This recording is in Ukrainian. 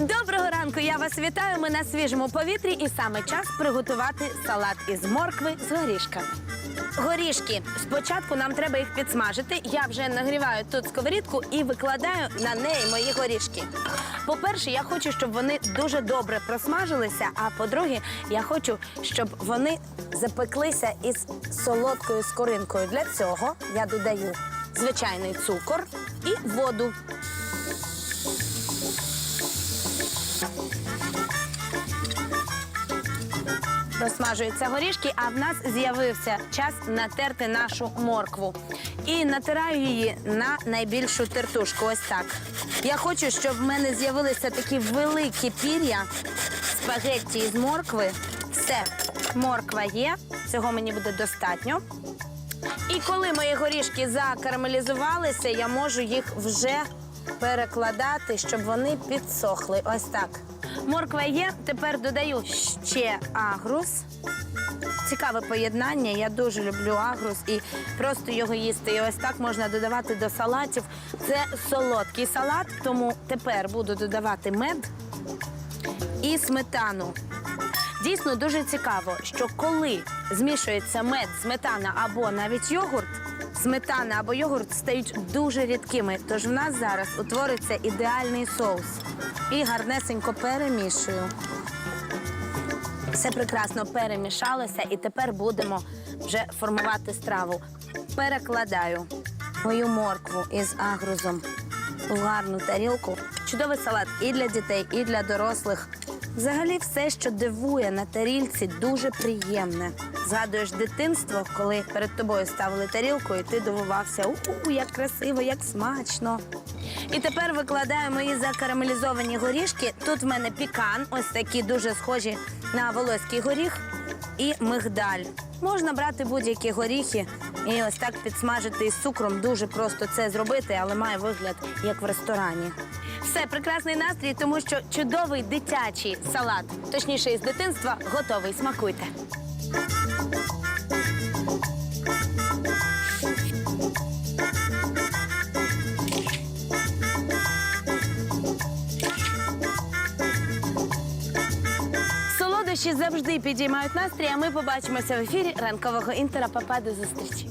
Доброго ранку! Я вас вітаю. Ми на свіжому повітрі, і саме час приготувати салат із моркви з горішками. Горішки. Спочатку нам треба їх підсмажити. Я вже нагріваю тут сковорідку і викладаю на неї мої горішки. По-перше, я хочу, щоб вони дуже добре просмажилися. А по-друге, я хочу, щоб вони запеклися із солодкою скоринкою. Для цього я додаю звичайний цукор і воду. Розсмажуються горішки, а в нас з'явився час натерти нашу моркву. І натираю її на найбільшу тертушку. Ось так. Я хочу, щоб в мене з'явилися такі великі пір'я спагетті з моркви. Все, морква є, цього мені буде достатньо. І коли мої горішки закарамелізувалися, я можу їх вже перекладати, щоб вони підсохли. Ось так. Морква є, тепер додаю ще агрус. Цікаве поєднання. Я дуже люблю агрус і просто його їсти. І ось так можна додавати до салатів. Це солодкий салат, тому тепер буду додавати мед і сметану. Дійсно дуже цікаво, що коли змішується мед, сметана або навіть йогурт, сметана або йогурт стають дуже рідкими. Тож в нас зараз утвориться ідеальний соус. І гарнесенько перемішую. Все прекрасно перемішалося, і тепер будемо вже формувати страву. Перекладаю мою моркву із агрузом в гарну тарілку. Чудовий салат і для дітей, і для дорослих. Взагалі, все, що дивує на тарілці, дуже приємне. Згадуєш дитинство, коли перед тобою ставили тарілку, і ти дивувався, у як красиво, як смачно. І тепер викладаю мої закарамелізовані горішки. Тут в мене пікан, ось такі дуже схожі на волоський горіх і мигдаль. Можна брати будь-які горіхи і ось так підсмажити із цукром. Дуже просто це зробити, але має вигляд як в ресторані. Все, прекрасний настрій, тому що чудовий дитячий салат, точніше із дитинства, готовий. Смакуйте. Солодощі завжди підіймають настрій, а ми побачимося в ефірі ранкового інтера. Папа, до зустрічі.